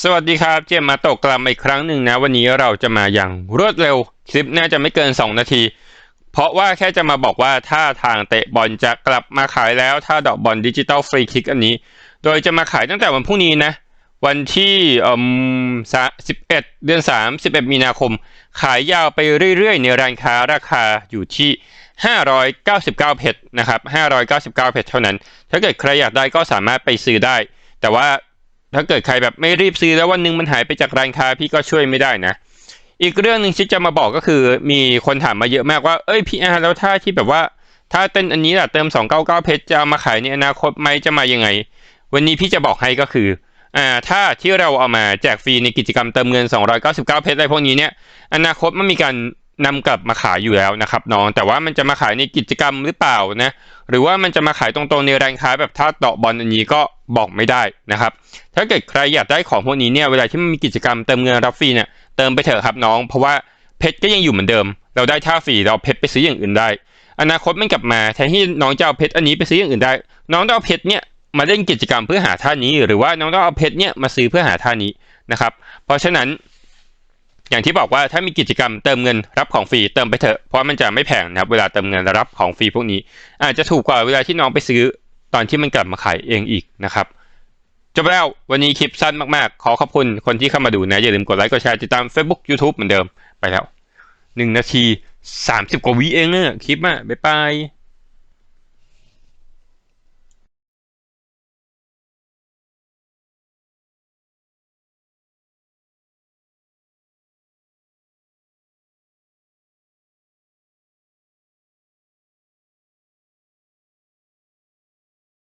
สวัสดีครับ เจมมาตกกลับมาอีกครั้งหนึ่งนะ วันนี้เราจะมาอย่างรวดเร็ว คลิปน่าจะไม่เกิน 2 นาที เพราะว่าแค่จะมาบอกว่าถ้าทางเตะบอลจะกลับมาขายแล้ว ถ้าดอกบอลดิจิตอลฟรีคิกอันนี้ โดยจะมาขายตั้งแต่วันพรุ่งนี้นะ วันที่อืม11เดือน3 11มีนาคม ขายยาวไปเรื่อยๆ ในร้านค้าราคาอยู่ที่599เพชรนะครับ599เพชรเท่านั้น ถ้าเกิดใครอยากได้ก็สามารถไปซื้อได้ แต่ว่า ถ้าเกิดใครแบบไม่รีบซื้อแล้ววันหนึงมันหายไปจากร้านค้าพี่ก็ช่วยไม่ได้นะ อีกเรื่องหนึ่งที่จะมาบอกก็คือมีคนถามมาเยอะมากว่าเอ้ยพี่อาร์แล้วถ้าที่แบบว่า ถ้าเต้นอันนี้แหละเติม 299 เพชรจะเอามาขายในอนาคตไหมจะมายังไง วันนี้พี่จะบอกให้ก็คืออ่าถ้าที่เราเอามาแจกฟรีในกิจกรรมเติมเงิน 299 เพชรอะไรพวกนี้เนี่ยอนาคตมันมีการ นำกลับมาขายอยู่แล้วนะครับน้อง แต่ว่ามันจะมาขายในกิจกรรมหรือเปล่านะหรือว่ามันจะมาขายตรงๆในร้านค้าแบบถ้าเตาะบอลอันนี้ก็บอกไม่ได้นะครับ ถ้าเกิดใครอยากได้ของพวกนี้เนี่ยเวลาที่มันมีกิจกรรมเติมเงินรับฟรีเนี่ยเติมไปเถอะครับน้อง เพราะว่าเพชรก็ยังอยู่เหมือนเดิม เราได้ท่าฟรีเราเอาเพชรไปซื้ออย่างอื่นได้ อนาคตมันกลับมาแทนที่น้องจะเอาเพชรอันนี้ไปซื้ออย่างอื่นได้ น้องต้องเอาเพชรเนี่ยมาเล่นกิจกรรมเพื่อหาท่านี้ หรือว่าน้องต้องเอาเพชรเนี่ยมาซื้อเพื่อหาท่านี้นะครับ เพราะฉะนั้น อย่างที่บอกว่าถ้ามีกิจกรรมเติมเงินรับของฟรีเติมไปเถอะเพราะมันจะไม่แพงนะครับเวลาเติมเงินรับของฟรีพวกนี้ อาจจะถูกกว่าเวลาที่น้องไปซื้อตอนที่มันกลับมาขายเองอีกนะครับจบแล้ววันนี้คลิปสั้นมากๆ ขอขอบคุณคนที่เข้ามาดูนะ อย่าลืมกดไลค์กดแชร์ติดตาม Facebook YouTube เหมือนเดิมไปแล้วหนึ่งนาทีสามสิบกว่าวิเองเนี่ยคลิปอะบ๊ายบาย